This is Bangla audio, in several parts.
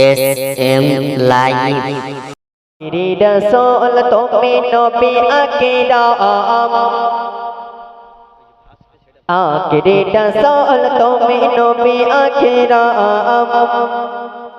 এস এম লাইভ রসোল তুমি নবী আকিরাম আকিরে রসোল তুমি নবী আকিরাম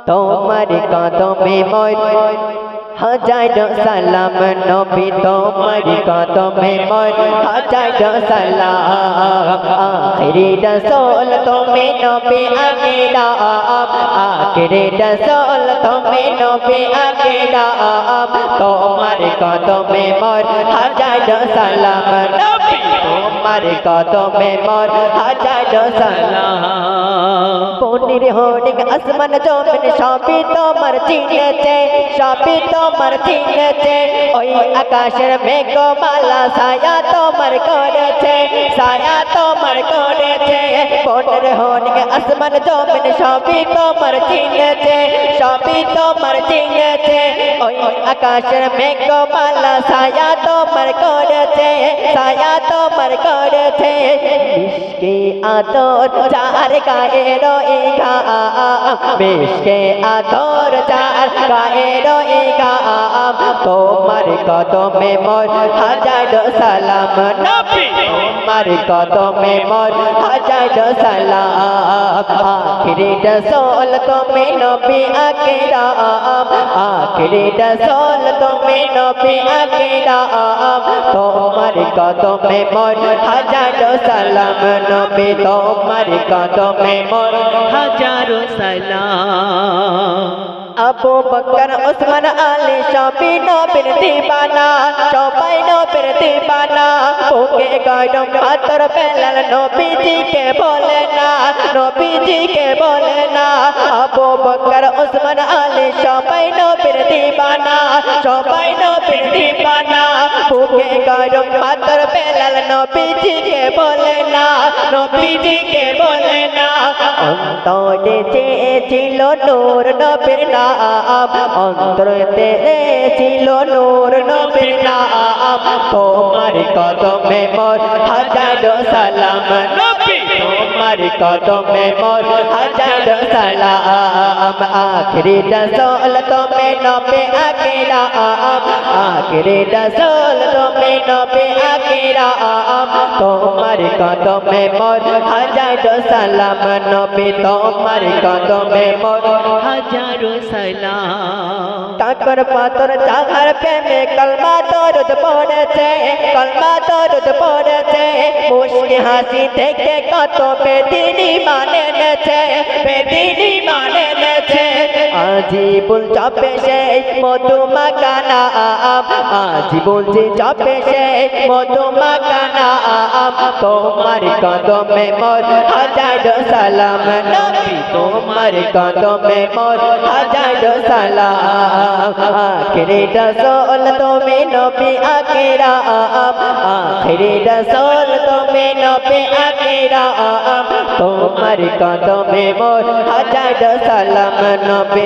তোমার কদমে মর হাজার সালাম নবী তোমার কদমে মর হাজার সালাম। আখিরে রসোল তুমি নবী আকিরাম আখিরে রসোল তুমি নবী আকিরাম তোমার কদমে মর হাজার সালাম নবী তোমার কদমে মর হাজার সালাম। পনির হোডিক আসমান জমিন সবই তোমার চিনেছে সবই তোমার চিনেছে ওই আকাশের মেঘমালা ছায়া তোমার করেছে ছায়া তোমার করেছে পনির হোডিক আসমান জমিন সবই তোমার চিনেছে সবই তোমার চিনেছে ওই আকাশের মেঘমালা ছায়া তোমার করেছে ছায়া তোমার করেছে মিশকে আদর চার গায়ে রয়ে গা মিশকে আদর চার গায়ে রয়ে গা তোমার কদমে মোর হাজার সালাম নবী তোমার কদমে মোর হাজার সালাম। আখিরি রসোল তুমি নবী আকরাম। আখিরি রসোল তুমি নবী আকরাম। তোমার কদমে মোর হাজার সালাম। নবী তোমার কদমে মোর হাজার সালাম। আবু বকর ওসমান আলী সবই নবীর দিবানা। নবীর দিবানা ওকে গরম পাথর বেলাল নবীজিকে বলে না, নবীজিকে বলে না। আবু বকর, ওসমান, আলী সবাই দিবানা সবাই নবীর দিবানা ওকে গরম পাথর বেলাল নবীজিকে বলে না, নবীজিকে বলে না। অন্তরে চেয়েছিল নূর নবীর নাম অন্তরতে ছিল নূর নবীর নাম। তোমার কদমে মোর হাজার সালাম, নবী তোমার কদমে মোর হাজার সালাম। আখরি রসোল তুমি নবে আকিরাম। আখরি রসোল তুমি নবে আকিরাম। তোমার কদমে মোর হাজার সালাম। নবী তোমার কদমে মোর হাজার সালাম। পাতর চাহার প্রেমে কলমা দরুদ পড়েছে। কলমা দরুদ পড়েছে মুশকি হাসি থেকে কত বেদিনী মানে নেছে বেদিনী মানে নেছে আজীবন চাপে সে মধু মাকানা আজীবন যে চাপে সে মধু মাকানা তোমার কদমে মোর, হাজার সালাম তোমার কদমে মোর, হাজার সালাম। আখরি রসোল, তুমি নবী আকিরাম আখরি রসোল, তুমি নবী আকিরাম তোমার কদমে মোর, হাজার সালাম নবী।